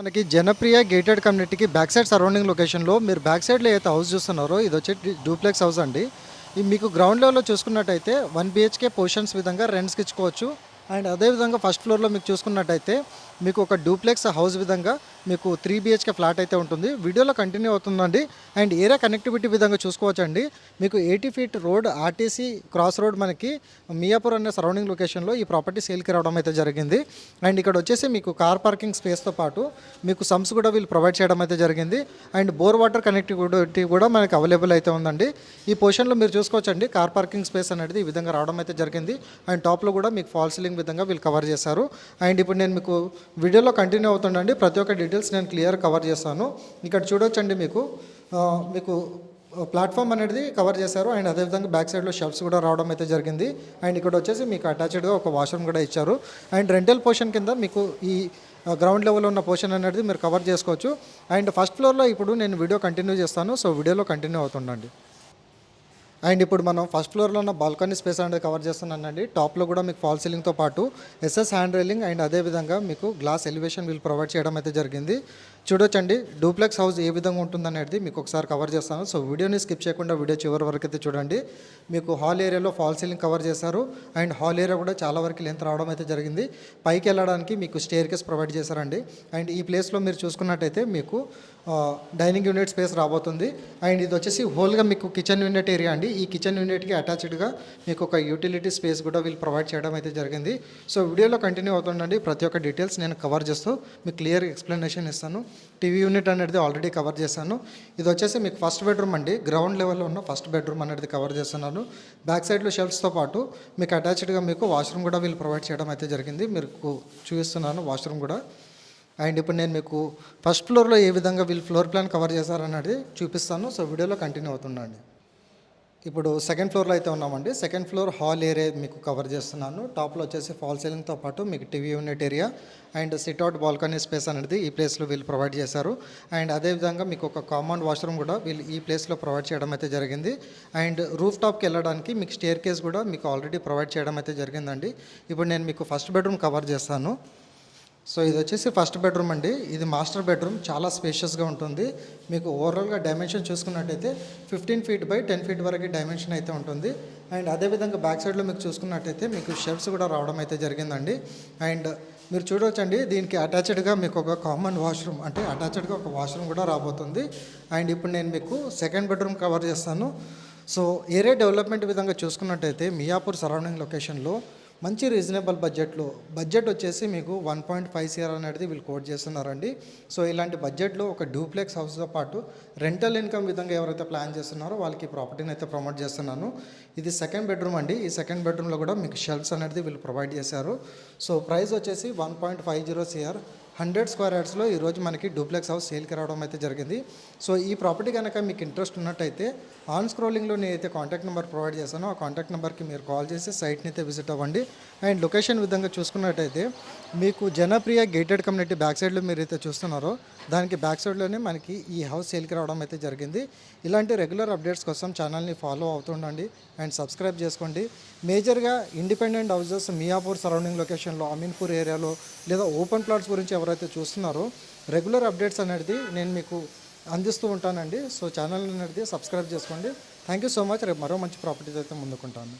మనకి జనప్రియ గేటెడ్ కమ్యూనిటీకి back side surrounding లొకేషన్లో మీరు బ్యాక్ సైడ్లో అయితే హౌస్ చూస్తున్నారో ఇది వచ్చి డూప్లెక్స్ హౌస్ అండి. ఇది మీకు గ్రౌండ్ లెవెల్లో చూసుకున్నట్టయితే వన్ బిహెచ్కే పొజిషన్స్ విధంగా రెంట్స్కి ఇచ్చుకోవచ్చు. అండ్ అదేవిధంగా ఫస్ట్ ఫ్లోర్లో మీకు చూసుకున్నట్టయితే మీకు ఒక డూప్లెక్స్ హౌస్ విధంగా మీకు త్రీ బిహెచ్కే ఫ్లాట్ అయితే ఉంటుంది. వీడియోలో కంటిన్యూ అవుతుందండి. అండ్ ఏరియా కనెక్టివిటీ విధంగా చూసుకోవచ్చండి. మీకు eighty feet road RTC cross road మనకి మియాపూర్ అనే సరౌండింగ్ లొకేషన్లో ఈ ప్రాపర్టీ సేల్కి రావడం అయితే జరిగింది. అండ్ ఇక్కడ వచ్చేసి మీకు కార్ పార్కింగ్ స్పేస్తో పాటు మీకు సమ్స్ కూడా వీళ్ళు ప్రొవైడ్ చేయడం అయితే జరిగింది. అండ్ బోర్ వాటర్ కనెక్టివిటీ కూడా మనకి అవైలబుల్ అయితే ఉందండి. ఈ పొజిషన్లో మీరు చూసుకోవచ్చండి. కార్ పార్కింగ్ స్పేస్ అనేది ఈ విధంగా రావడం అయితే జరిగింది. అండ్ టాప్లో కూడా మీకు ఫాల్ సీలింగ్ విధంగా వీళ్ళు కవర్ చేశారు. అండ్ ఇప్పుడు నేను మీకు వీడియోలో కంటిన్యూ అవుతుండండి. ప్రతి ఒక్క డీటెయిల్స్ నేను క్లియర్ కవర్ చేస్తాను. ఇక్కడ చూడొచ్చండి మీకు. మీకు ప్లాట్ఫామ్ అనేది కవర్ చేశారు. అండ్ అదేవిధంగా బ్యాక్ సైడ్లో షెల్ఫ్స్ కూడా రావడం అయితే జరిగింది. అండ్ ఇక్కడ వచ్చేసి మీకు అటాచ్డ్గా ఒక వాష్రూమ్ కూడా ఇచ్చారు. అండ్ రెంటల్ పోర్షన్ కింద మీకు ఈ గ్రౌండ్ లెవెల్లో ఉన్న పోర్షన్ అనేది మీరు కవర్ చేసుకోవచ్చు. అండ్ ఫస్ట్ ఫ్లోర్లో ఇప్పుడు నేను వీడియో కంటిన్యూ చేస్తాను. సో వీడియోలో కంటిన్యూ అవుతుండండి. అండ్ ఇప్పుడు మనం ఫస్ట్ ఫ్లోర్లో ఉన్న బాల్కనీ స్పేస్ అనేది కవర్ చేస్తున్నానండి. టాప్లో కూడా మీకు ఫాల్ సీలింగ్తో పాటు ఎస్ఎస్ హ్యాండ్ రైలింగ్ అండ్ అదేవిధంగా మీకు గ్లాస్ ఎలివేషన్ వీళ్ళు ప్రొవైడ్ చేయడం అయితే జరిగింది. చూడొచ్చండి డూప్లెక్స్ హౌస్ ఏ విధంగా ఉంటుందనేది మీకు ఒకసారి కవర్ చేస్తాను. సో వీడియోని స్కిప్ చేయకుండా వీడియో చివరి వరకు అయితే చూడండి. మీకు హాల్ ఏరియాలో ఫాల్ సీలింగ్ కవర్ చేశారు అండ్ హాల్ ఏరియా కూడా చాలా వరకు లెంత్ రావడం అయితే జరిగింది. పైకి వెళ్ళడానికి మీకు స్టేర్ కేస్ ప్రొవైడ్ చేశారండి. అండ్ ఈ ప్లేస్లో మీరు చూసుకున్నట్టయితే మీకు డైనింగ్ యూనిట్ స్పేస్ రాబోతుంది. అండ్ ఇది వచ్చేసి హోల్గా మీకు కిచెన్ యూనిట్ ఏరియా అండి. ఈ కిచెన్ యూనిట్కి అటాచ్డ్గా మీకు ఒక యూటిలిటీ స్పేస్ కూడా వీళ్ళు ప్రొవైడ్ చేయడం అయితే జరిగింది. సో వీడియోలో కంటిన్యూ అవుతుండండి. ప్రతి ఒక్క డీటెయిల్స్ నేను కవర్ చేస్తూ మీకు క్లియర్ ఎక్స్ప్లెనేషన్ ఇస్తాను. టీవీ యూనిట్ అనేది ఆల్రెడీ కవర్ చేశాను. ఇది వచ్చేసి మీకు ఫస్ట్ బెడ్రూమ్ అండి. గ్రౌండ్ లెవెల్లో ఉన్న ఫస్ట్ బెడ్రూమ్ అనేది కవర్ చేస్తున్నాను. బ్యాక్ సైడ్లో షెల్ఫ్స్తో పాటు మీకు అటాచ్డ్గా మీకు వాష్రూమ్ కూడా వీళ్ళు ప్రొవైడ్ చేయడం అయితే జరిగింది. మీకు చూపిస్తున్నాను వాష్రూమ్ కూడా. అండ్ ఇప్పుడు నేను మీకు ఫస్ట్ ఫ్లోర్లో ఏ విధంగా వీళ్ళు ఫ్లోర్ ప్లాన్ కవర్ చేశారన్నది చూపిస్తాను. సో వీడియోలో కంటిన్యూ అవుతుండండి. ఇప్పుడు సెకండ్ ఫ్లోర్లో అయితే ఉన్నామండి. సెకండ్ ఫ్లోర్ హాల్ ఏరియా మీకు కవర్ చేస్తున్నాను. టాప్లో వచ్చేసి ఫాల్ సీలింగ్తో పాటు మీకు TV unit area and sit out balcony space అనేది ఈ ప్లేస్లో వీళ్ళు ప్రొవైడ్ చేశారు. అండ్ అదేవిధంగా మీకు ఒక కామన్ వాష్రూమ్ కూడా వీళ్ళు ఈ ప్లేస్లో ప్రొవైడ్ చేయడం అయితే జరిగింది. అండ్ రూఫ్ టాప్కి వెళ్ళడానికి మీకు స్టేర్ కేస్ కూడా మీకు ఆల్రెడీ ప్రొవైడ్ చేయడం అయితే జరిగిందండి. ఇప్పుడు నేను మీకు ఫస్ట్ బెడ్రూమ్ కవర్ చేస్తాను. సో ఇది వచ్చేసి ఫస్ట్ బెడ్రూమ్ అండి. ఇది మాస్టర్ బెడ్రూమ్ చాలా స్పేషియస్గా ఉంటుంది. మీకు ఓవరాల్గా డైమెన్షన్ చూసుకున్నట్టయితే fifteen feet by ten feet వరకు డైమెన్షన్ అయితే ఉంటుంది. అండ్ అదేవిధంగా బ్యాక్ సైడ్లో మీకు చూసుకున్నట్టయితే మీకు షెల్ఫ్స్ కూడా రావడం అయితే జరిగిందండి. అండ్ మీరు చూడవచ్చండి దీనికి అటాచ్డ్గా మీకు ఒక కామన్ వాష్రూమ్ అంటే అటాచ్డ్గా ఒక వాష్రూమ్ కూడా రాబోతుంది. అండ్ ఇప్పుడు నేను మీకు సెకండ్ బెడ్రూమ్ కవర్ చేస్తాను. సో ఏరియా డెవలప్మెంట్ విధంగా చూసుకున్నట్టయితే మియాపూర్ సరౌండింగ్ లొకేషన్లో మంచి రీజనబుల్ బడ్జెట్లో బడ్జెట్ వచ్చేసి మీకు వన్ పాయింట్ ఫైవ్ సిఆర్ అనేది వీళ్ళు కోట్ చేస్తున్నారండి. సో ఇలాంటి బడ్జెట్లో ఒక డూప్లెక్స్ హౌస్తో పాటు రెంటల్ ఇన్కమ్ విధంగా ఎవరైతే ప్లాన్ చేస్తున్నారో వాళ్ళకి ప్రాపర్టీని అయితే ప్రమోట్ చేస్తున్నాను. ఇది సెకండ్ బెడ్రూమ్ అండి. ఈ సెకండ్ బెడ్రూమ్లో కూడా మీకు షెల్ఫ్స్ అనేది వీళ్ళు ప్రొవైడ్ చేశారు. సో ప్రైస్ వచ్చేసి one point five zero CR hundred square యార్డ్స్లో ఈరోజు మనకి డూప్లెక్స్ హౌస్ సేల్కి రావడం అయితే జరిగింది. సో ఈ ప్రాపర్టీ కనుక మీకు ఇంట్రెస్ట్ ఉన్నట్టయితే ఆన్ స్క్రోలింగ్లో నేనైతే కాంటాక్ట్ నెంబర్ ప్రొవైడ్ చేశానో. ఆ కాంటాక్ట్ నెంబర్కి మీరు కాల్ చేసి సైట్ని అయితే విజిట్ అవ్వండి. అండ్ లొకేషన్ విధంగా చూసుకున్నట్టయితే మీకు జనప్రియ గేటెడ్ కమ్యూనిటీ బ్యాక్ సైడ్లో మీరు అయితే చూస్తున్నారో దానికి బ్యాక్ సైడ్లోనే మనకి ఈ హౌస్ సేల్కి రావడం అయితే జరిగింది. ఇలాంటి రెగ్యులర్ అప్డేట్స్ కోసం ఛానల్ని ఫాలో అవుతుండండి అండ్ సబ్స్క్రైబ్ చేసుకోండి. మేజర్గా ఇండిపెండెంట్ హౌసెస్ మియాపూర్ సరౌండింగ్ లొకేషన్లో అమీన్పూర్ ఏరియాలో లేదా ఓపెన్ ప్లాట్స్ గురించి ఎవరైతే చూస్తున్నారో రెగ్యులర్ అప్డేట్స్ అనేది నేను మీకు అందిస్తూ ఉంటానండి. సో ఛానల్ అనేది సబ్స్క్రైబ్ చేసుకోండి. థ్యాంక్ యూ సో మచ్ రేపు మరో మంచి ప్రాపర్టీస్ అయితే ముందుకుంటాను.